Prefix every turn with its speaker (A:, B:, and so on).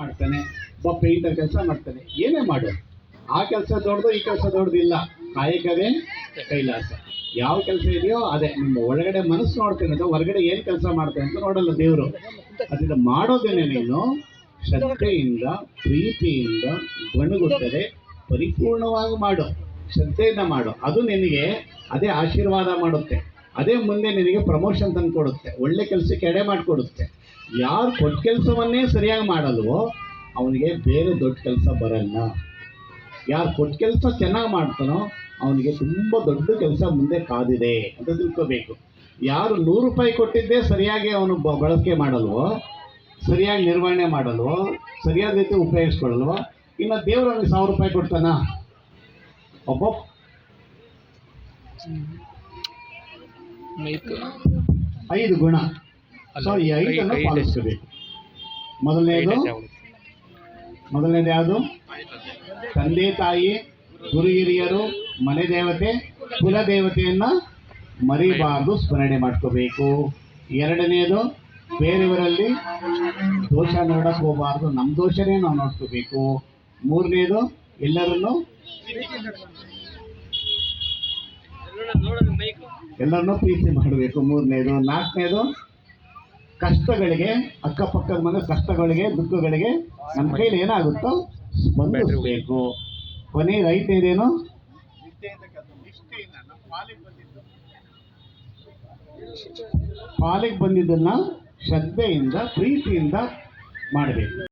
A: ಮಾಡ್ತಾನೆ, ಒಬ್ಬ ಪೇಂಟರ್ ಕೆಲಸ ಮಾಡ್ತಾನೆ. ಏನೇ ಮಾಡು. ಆ ಕೆಲಸ ದೊಡ್ಡದು, ಈ ಕೆಲಸ ದೊಡ್ಡದಿಲ್ಲ. ಕಾಯಕವೇ ಕೈಲಾಸ. ಯಾವ ಕೆಲಸ ಇದೆಯೋ ಅದೇ. ನಿಮ್ಮ ಒಳಗಡೆ ಮನಸ್ಸು ನೋಡ್ತೇನೆ ಅಂತ, ಹೊರಗಡೆ ಏನು ಕೆಲಸ ಮಾಡ್ತೇನೆ ಅಂತ ನೋಡಲ್ಲ ದೇವರು. ಅದರಿಂದ ಮಾಡೋದೇನೆ ನೀನು ಶ್ರದ್ಧೆಯಿಂದ, ಪ್ರೀತಿಯಿಂದ ಗಣಗುಟ್ಟದೆ ಪರಿಪೂರ್ಣವಾಗಿ ಮಾಡು. ಶ್ರದ್ಧೆಯಿಂದ ಮಾಡು. ಅದು ನಿನಗೆ ಅದೇ ಆಶೀರ್ವಾದ ಮಾಡುತ್ತೆ. ಅದೇ ಮುಂದೆ ನಿನಗೆ ಪ್ರಮೋಷನ್ ತಂದು ಕೊಡುತ್ತೆ ಒಳ್ಳೆ ಕೆಲಸಕ್ಕೆ ಎಡೆ ಮಾಡಿಕೊಡುತ್ತೆ. ಯಾರು ಕೊಟ್ಟ ಕೆಲಸವನ್ನೇ ಸರಿಯಾಗಿ ಮಾಡಲ್ವೋ ಅವನಿಗೆ ಬೇರೆ ದೊಡ್ಡ ಕೆಲಸ ಬರಲ್ಲ. ಯಾರು ಕೊಟ್ಟ ಕೆಲಸ ಚೆನ್ನಾಗಿ ಮಾಡ್ತಾನೋ ಅವನಿಗೆ ತುಂಬ ದೊಡ್ಡ ಕೆಲಸ ಮುಂದೆ ಕಾದಿದೆ ಅಂತ ತಿಳ್ಕೋಬೇಕು. ಯಾರು ನೂರು ರೂಪಾಯಿ ಕೊಟ್ಟಿದ್ದೇ ಸರಿಯಾಗಿ ಅವನು ಬ- ಬಳಕೆ ಮಾಡಲ್ವೋ ಸರಿಯಾಗಿ ನಿರ್ವಹಣೆ ಮಾಡಲ್ವೋ ಸರಿಯಾದ ರೀತಿ ಉಪಯೋಗಿಸ್ಕೊಳ್ಳಲ್ವೋ ಇನ್ನು ದೇವರು ಅವನಿಗೆ ಸಾವಿರ ರೂಪಾಯಿ ಕೊಡ್ತಾನ? ಒಬ್ಬ
B: ಮೈಕ್.
A: ಐದು ಗುಣ. ಸೊ ಈ ಐದನ್ನು ಪಾಲಿಸಬೇಕು ಮೊದಲನೇದು ಮೊದಲನೇದು ಯಾವುದು ತಂದೆ ತಾಯಿ ಗುರು ಹಿರಿಯರು ಮನೆ ದೇವತೆ ಕುಲ ದೇವತೆಯನ್ನು ಮರಿಬಾರ್ದು ಸ್ಮರಣೆ ಮಾಡ್ಕೋಬೇಕು. ಎರಡನೇದು ಬೇರೆಯವರಲ್ಲಿ ದೋಷ ನೋಡಕ್ ಹೋಗಬಾರ್ದು ನಮ್ಮ ದೋಷನೇ ನಾವು ನೋಡ್ಕೋಬೇಕು. ಮೂರನೇದು ಎಲ್ಲರನ್ನು ಎಲ್ಲರನ್ನೂ ಪ್ರೀತಿ ಮಾಡಬೇಕು. ಮೂರನೇದು ನಾಲ್ಕನೇದು ಕಷ್ಟಗಳಿಗೆ, ಅಕ್ಕಪಕ್ಕದ ಮನೆ ಕಷ್ಟಗಳಿಗೆ, ದುಃಖಗಳಿಗೆ ನಮ್ಮ ಕೈಲಿ ಏನಾಗುತ್ತೋ ಸ್ಪಂದಿಸಬೇಕು. ಕೊನೆ ಐದನೇದೇನು ಪಾಲಿಗೆ ಬಂದಿದ್ದನ್ನ ಶ್ರದ್ಧೆಯಿಂದ, ಪ್ರೀತಿಯಿಂದ ಮಾಡಬೇಕು.